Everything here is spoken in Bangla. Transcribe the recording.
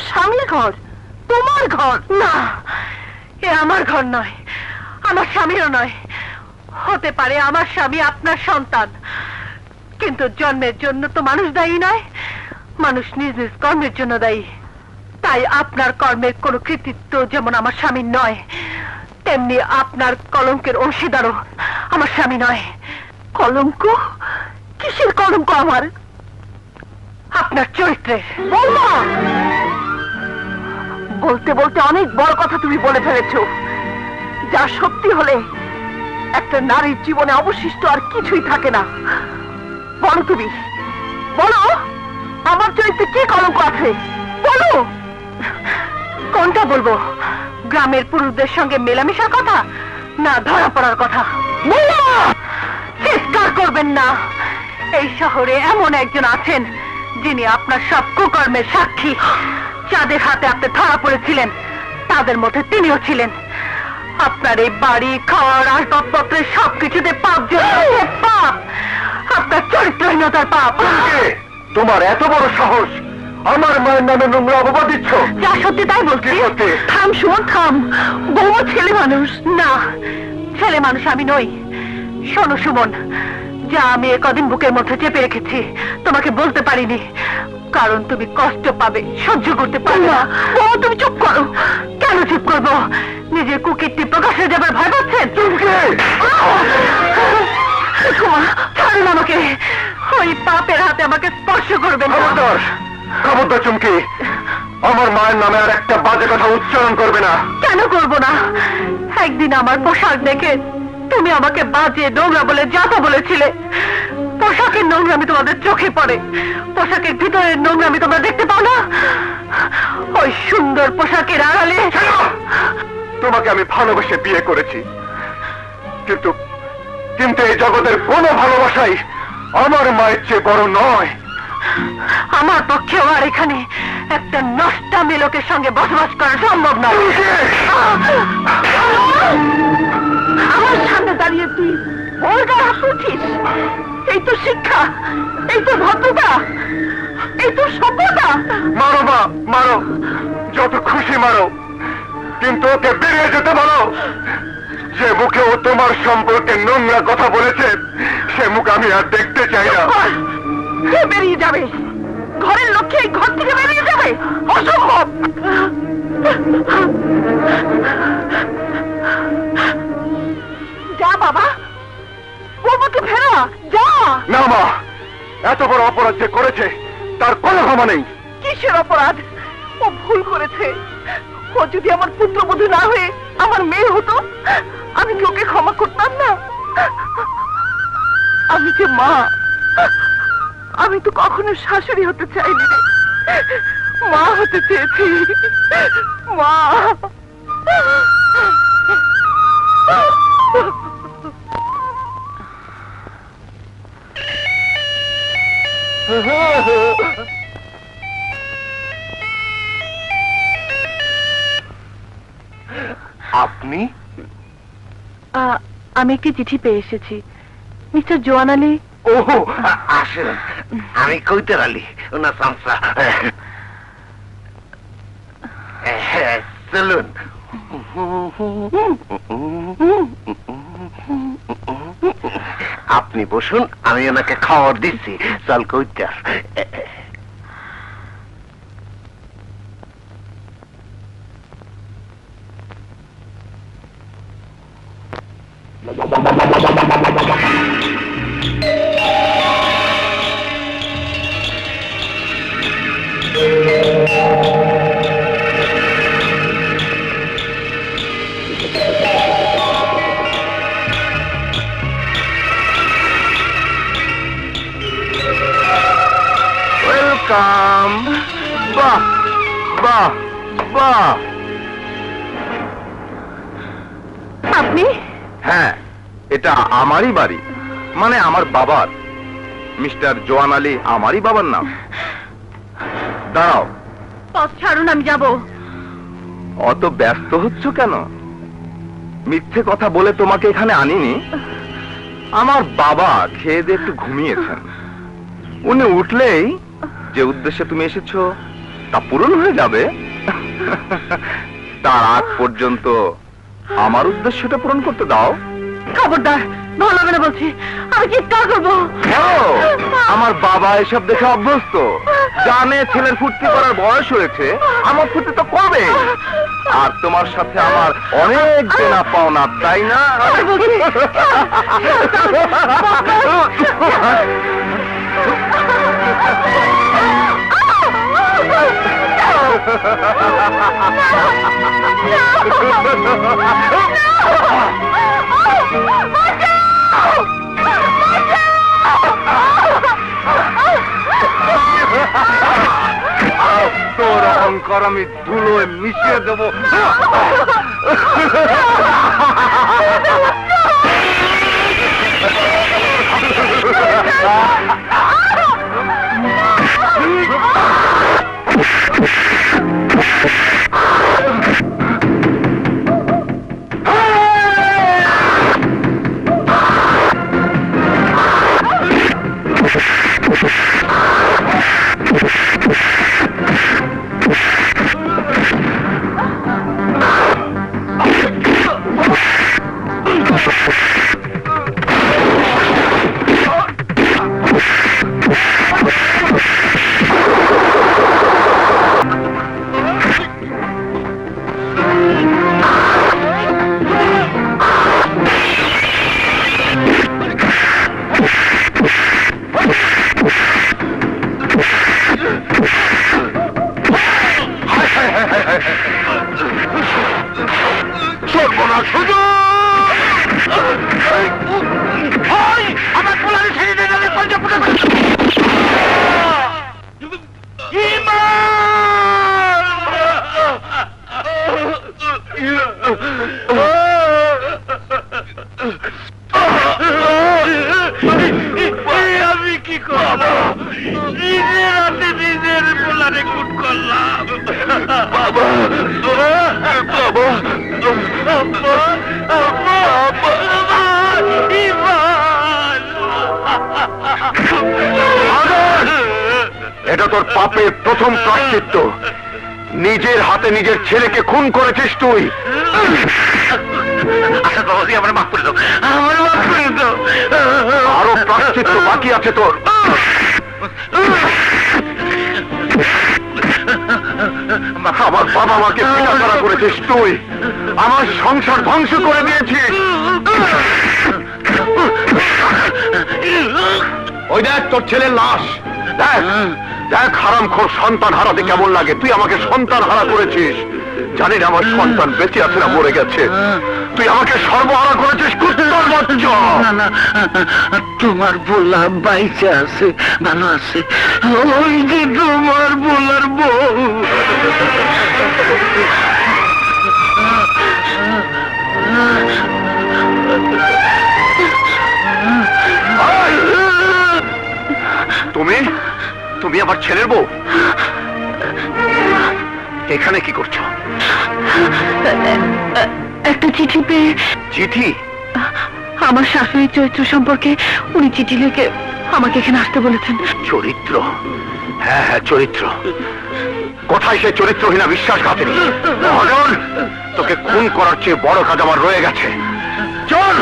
তোর স্বামীর ঘর তোমার ঘর। না এ আমার ঘর নয় আমার স্বামীরও নয়। হতে পারে আমার স্বামী আপনার সন্তান কিন্তু জন্মের জন্য তো মানুষ দায়ী নয় মানুষ নিজ নিজ কর্মের জন্য দায়ী। তাই আপনার কর্মের কোনো কৃতিত্ব যেমন আমার স্বামীর নয় তেমনি আপনার কলঙ্কের অংশীদারও আমার স্বামী নয়। কলঙ্ক? কিসের কলঙ্ক আমার? আপনার চরিত্রে বলব বলতে বলতে অনেক বড় কথা তুমি বলে ফেলেছো। যা সত্যি হলে একটা নারীর জীবনে অবশিষ্ট আর কিছুই থাকে না। বলো তুমি, বলো, আমার চরিত্রে কি কলঙ্ক আছে? বলো। কোনটা বলব? গ্রামের পুরুষদের সঙ্গে মেলামেশার কথা না ধরা পড়ার কথা? চিৎকার করবেন না। এই শহরে এমন একজন আছেন যিনি আপনার সব কুকর্মের সাক্ষী। যাদের হাতে আপনি ধরা পড়েছিলেন তাদের মধ্যে তিনিও ছিলেন। আপনার এই বাড়ি খাওয়ার আসবাবপত্রের সবকিছুতে পাপ পাপ! আপনার চরিত্রহীনতার পাপ। তোমার এত বড় সাহস! আমার মায়ের নামে নোংরা অপবাদ দিচ্ছ। যা সত্যি তাই বলছি। থাম শোন থাম। বউ ছেলে মানুষ। না ছেলে মানুষ আমি নই। শোনো সুমন যা আমি কদিন বুকের মধ্যে চেপে রেখেছি তোমাকে বলতে পারিনি। কারণ তুমি কষ্ট পাবে সহ্য করতে পারবে না। ও তুমি চুপ করো। কেন চুপ করব? নিজের কুকীর্তি প্রকাশ হয়ে যাবার ভয় পাচ্ছেন ছাড়ুন আমাকে। ওই পাপের হাতে আমাকে স্পর্শ করবেন না। খবরদার খবরদার চুমকি। আমার মায়ের নামে আর একটা বাজে কথা উচ্চারণ করবে না। কেন করব না? একদিন আমার পোশাক দেখে তুমি আমাকে বাজে নোংরা বলে যাতা বলেছিলে। পোশাকের নোংরামি তোমাদের চোখে পড়ে। পোশাকের ভিতরের নোংরামি তোমরা দেখতে পাও না? ওই সুন্দর পোশাকের আড়ালে তোমাকে আমি ভালোবেসে বিয়ে করেছি। কিন্তু কিন্তু এই জগতের কোনো ভালোবাসাই আমার মায়ের চেয়ে বড় নয়। আমার পক্ষেও আর এখানে একটা নষ্টামি লোকের সঙ্গে বসবাস করা সম্ভব নয় দাঁড়িয়ে তুই ওর গায়ে হাত তুলছিস? এই তো শিক্ষা এই তো ভদ্রতা এই তো সভ্যতা। মারো মা মারো যত খুশি মারো কিন্তু ওকে বেরিয়ে যেতে বলো। যে মুখে ও তোমার সম্পর্কে নোংরা কথা বলেছে সে মুখ আমি আর দেখতে চাই না। কে বেরিয়ে যাবে? ঘরের লক্ষ্যে এই ঘর থেকে বেরিয়ে যাবে? অসম্ভব! এত বড় অপরাধ যে করেছে, তার কোনো ক্ষমা নেই। কিসের অপরাধ? ও ভুল করেছে। ও যদি আমার পুত্রবধূ না হয়ে আমার মেয়ে হতো, আমি কি ওকে ক্ষমা করতাম না? আমি যে মা, আমি তো কখনো শাশুড়ি হতে চাইনি। মা হতে চেয়েছি। মা। আমি একটি চিঠি পেয়ে এসেছি। মিস্টার জোয়ান আলী? ও আসেন। আমি কইতার আলী, ওনা সামসা। চলুন। আপনি বসুন, আমি ওনাকে খাবার দিচ্ছি। চল কইতার বাহ বাহ বাহ। আপনি? হ্যাঁ এটা আমারই বাড়ি মানে আমার বাবার। মিস্টার জোয়ান আলী আমারই বাবার নাম। দাঁড়াও। পথ ছাড়ুন আমি যাব। অত ব্যস্ত হচ্ছ কেন? মিথ্যে কথা বলে তোমাকে এখানে আনিনি? আমার বাবা খেয়ে দিয়ে একটু ঘুমিয়েছেন। উনি উঠলেই যে উদ্দেশ্যে তুমি এসেছ তা পূরণ হয়ে যাবে। তার আগ পর্যন্ত আমার উদ্দেশ্যটা পূরণ করতে দাও। খবরদার ভালো হবে না বলছি। আমি চিৎকার করব? আমার বাবা এসব দেখে অভ্যস্ত। জানে ছেলের ফুর্তি করার বয়স হয়েছে। আমার ফুর্তি তো করবে আর তোমার সাথে আমার অনেক দেনা পাওনা তাই না? তোর অহংকার আমি ধুলোয় মিশিয়ে দেবো। এটা তোর পাপের প্রথম প্রাশ্চিত্য নিজের হাতে নিজের ছেলেকে খুন করেছিস তুই। আচ্ছা আরও প্রাশ্চিত্য বাকি আছে তোর। আমার বাবা মাকে করা করেছিস, তুই। আমার সংসার ধ্বংস করে দিয়েছিস। ওই দেখ, তোর ছেলের লাশ। দেখ দেখ হারাম খোর সন্তান হারাতে কেমন লাগে। তুই আমাকে সন্তান হারা করেছিস। জানি না আমার সন্তান বেঁচে আছে না মরে গেছে। তুই আমাকে সর্বহারা করেছিস কুত্তর বাচ্চা। না না তোমার বোলা বাইচে আছে ভালো আছে। ওই যে তোমার বোলার বউ। তুমি? তুমি আমার ছেলের বউ? এখানে কি করছ? একটা চিঠি পেয়ে চিঠি? আমার শাশুড়ি চরিত্র সম্পর্কে উনি চিঠি লিখে আমাকে এখানে আসতে বলেছেন। চরিত্র? হ্যাঁ হ্যাঁ চরিত্র। কোথায় সে চরিত্রহীনা বিশ্বাসঘাতিনী? মহাজন তোকে খুন করার চেয়ে বড় কাজ আমার রয়ে গেছে। চল!